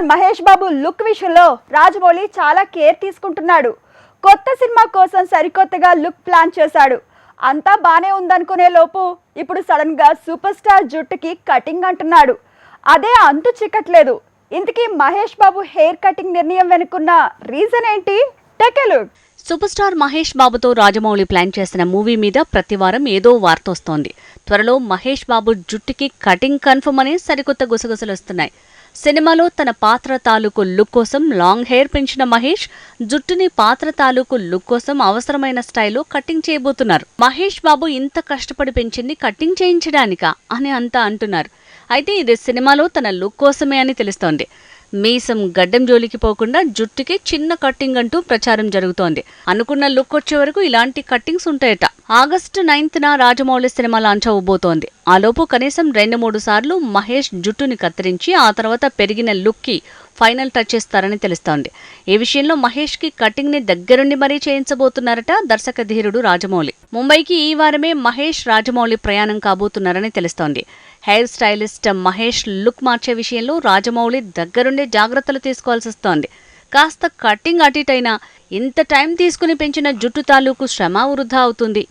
Star Mahesh Babu look విషయంలో రాజమౌళి చాలా care తీసుకుంటున్నాడు. కొత్త సినిమా కోసం సరికొత్తగా లుక్ ప్లాన్ చేశాడు. అంతా బానే ఉందనుకునే లోపు ఇప్పుడు సడన్గా సూపర్ స్టార్ జుట్టుకి కటింగ్ అంటున్నాడు. అదే అంతు చిక్కట్లేదు. ఇంతకీ మహేష్ బాబు హెయిర్ కటింగ్ నిర్ణయం వెనుకున్న రీజన్ ఏంటి? Tech look. Super star Mahesh బాబుతో రాజమౌళి ప్లాన్ చేసిన మూవీ మీద ప్రతివారం ఏదో వార్త వస్తోంది. త్వరలో మహేష్ బాబు జుట్టుకి కటింగ్ కన్ఫర్మ్ అనే సరికొత్త గుసగుసలు వస్తున్నాయి. సినిమాలో తన పాత్ర తాలూకు లుక్ కోసం లాంగ్ హెయిర్ పెంచిన మహేష్ జుట్టుని పాత్ర తాలూకు లుక్ కోసం అవసరమైన స్టైల్లో కటింగ్ చేయబోతున్నారు. మహేష్ బాబు ఇంత కష్టపడి పెంచింది కటింగ్ చేయించడానికా? అని అంతా అంటున్నారు. అయితే ఇది సినిమాలో తన లుక్ కోసమే అని తెలుస్తోంది. మీసం గడ్డం జోలికి పోకుండా జుట్టుకి చిన్న కట్టింగ్ అంటూ ప్రచారం జరుగుతోంది. అనుకున్న లుక్ వచ్చే వరకు ఇలాంటి కట్టింగ్స్ ఉంటాయట. August ninth Rajamouli cinema launch అవ్వబోతోంది ఆలోపు కనీసం రెండు మూడు సార్లు మహేష్ జుట్టుని కత్తిరించి ఆ తర్వాత పెరిగిన లుక్కి ఫైనల్ టచ్ ఇస్తారని తెలుస్తోంది. ఈ విషయంలో మహేష్కి కటింగ్ని దగ్గరుండి మరీ చేయించబోతున్నారట దర్శక ధీరుడు రాజమౌళి. ముంబైకి ఈ వారమే మహేష్ రాజమౌళి ప్రయాణం కాబోతున్నారని తెలుస్తోంది. హెయిర్ స్టైలిస్ట్ మహేష్ లుక్ మార్చే విషయంలో రాజమౌళి దగ్గరుండి జాగ్రత్తలు తీసుకోవాల్సి వస్తోంది. కాస్త కటింగ్ అటిటైనా ఇంత టైం తీసుకుని పెంచిన జుట్టు తాలూకు శ్రమ వృధా అవుతుంది.